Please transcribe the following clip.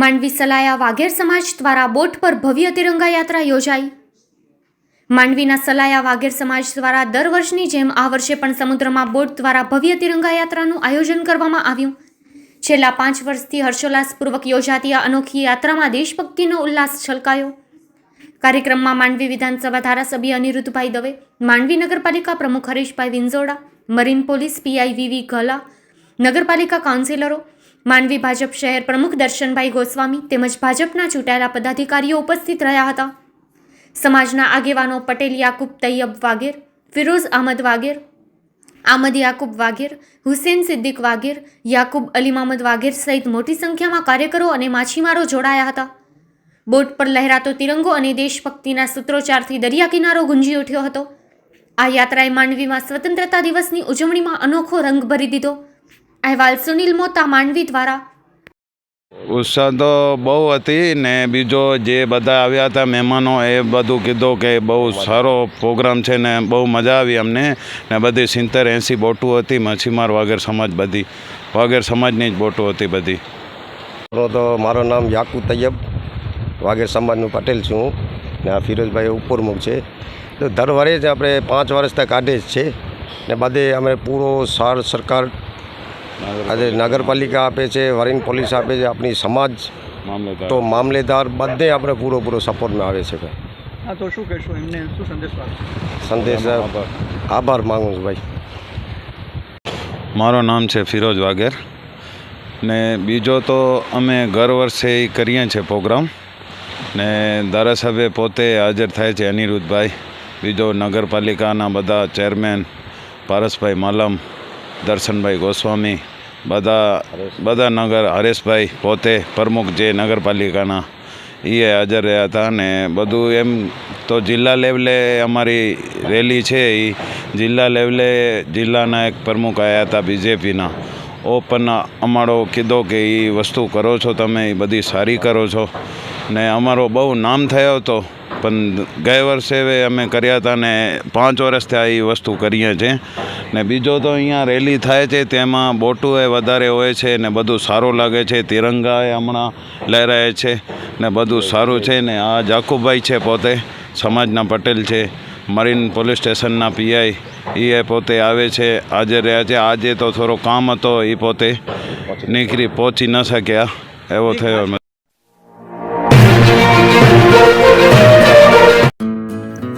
માંડવી સલાયા વાઘેર સમાજ દ્વારા બોટ પર ભવ્ય તિરંગા યાત્રા યોજાઈ. માંડવીના સલાયા વાઘેર સમાજ દ્વારા દર વર્ષની જેમ આ વર્ષે પણ સમુદ્રમાં બોટ દ્વારા ભવ્ય તિરંગા યાત્રાનું આયોજન કરવામાં આવ્યું. છેલ્લા પાંચ વર્ષથી હર્ષોલ્લાસપૂર્વક યોજાતી આ અનોખી યાત્રામાં દેશભક્તિનો ઉલ્લાસ છલકાયો. કાર્યક્રમમાં માંડવી વિધાનસભા ધારાસભ્ય અનિરુદ્ધભાઈ દવે, માંડવી નગરપાલિકા પ્રમુખ Harishbhai Vinzoda, marine police PI VV Gala, નગરપાલિકા કાઉન્સિલરો માંડવી ભાજપ શહેર પ્રમુખ દર્શનભાઈ ગોસ્વામી તેમજ ભાજપના ચૂંટાયેલા પદાધિકારીઓ ઉપસ્થિત રહ્યા હતા. સમાજના આગેવાનો પટેલ યાકુબ તૈયબ વાગેર ફિરોઝ અહમદ વાગેર આમદ યાકુબ વાગેર હુસેન સિદ્દીક વાગેર યાકુબ અલી મહમદ વાગેર સહિત મોટી સંખ્યામાં કાર્યકરો અને માછીમારો જોડાયા હતા. બોટ પર લહેરાતો તિરંગો અને દેશભક્તિના સૂત્રોચ્ચારથી દરિયા કિનારો ગુંજી ઉઠ્યો હતો. આ યાત્રાએ માંડવીમાં સ્વતંત્રતા દિવસની ઉજવણીમાં અનોખો રંગ ભરી દીધો. અહેવાલ સુનિલ મોતા માંડવી દ્વારા. ઉત્સાહ તો બહુ હતી ને બીજો જે બધા આવ્યા હતા મહેમાનો એ બધું કીધું કે બહુ સારો પ્રોગ્રામ છે ને બહુ મજા આવી અમને. ને બધી સિત્તેર એંસી બોટું હતી મચ્છીમાર વાગેર સમાજ બધી. વાગેર સમાજની જ બોટો હતી બધી. તો મારું નામ યાકુ તૈયબ. વાગેર સમાજનું પટેલ છું હું. ને આ ફિરોજભાઈ ઉપરમુખ છે. તો દર વર્ષે આપણે પાંચ વર્ષ તક કાઢે જ છે. ને બધે અમે પૂરો સાર સરકાર આજે નગરપાલિકા આપે છે વરીન પોલીસ આપે છે આપણી સમાજ. તો મામલેદાર બધે આપણે પૂરો પૂરો સપોર્ટમાં આવે છે હા તો શું કહેશો? એમને શું સંદેશ સંદેશ આભાર. માગું છું ભાઈ. મારું નામ છે ફિરોજ વાઘેર. ને બીજો તો અમે દર વર્ષે કરીએ છીએ પ્રોગ્રામ. ને ધારાસભ્ય પોતે હાજર થાય છે અનિરુદ્ધભાઈ. બીજો નગરપાલિકાના બધા ચેરમેન પારસભાઈ માલમ દર્શનભાઈ ગોસ્વામી બધા બધા નગર હરેશભાઈ પોતે પ્રમુખ જે નગરપાલિકાના એ હાજર રહ્યા હતા ને બધું એમ તો જિલ્લા લેવલે અમારી રેલી છે એ. જિલ્લા લેવલે જિલ્લાના એક પ્રમુખ આવ્યા હતા બીજેપીના. ઓ પણ અમારો કીધો કે એ વસ્તુ કરો છો તમે એ બધી સારી કરો છો. ને અમારો બહુ નામ થયો હતો પણ ગયે વર્ષે અમે કર્યા હતા ને પાંચ વર્ષથી આ વસ્તુ કરીએ છીએ ને બીજો તો અહીંયા રેલી થાય છે, તેમાં બોટું એ વધારે હોય છે ને બધું સારું લાગે છે, તિરંગા હમણાં લહેરાય છે ને બધું સારું છે ને આ જાકુભાઈ છે પોતે, સમાજના પટેલ છે, મરીન પોલીસ સ્ટેશનના પીઆઈ એ પોતે આવે છે, આજે રહ્યા છે, આજે તો થોડો કામ હતો એ પોતે નીકળી પહોંચી ન શક્યા, એવો થયો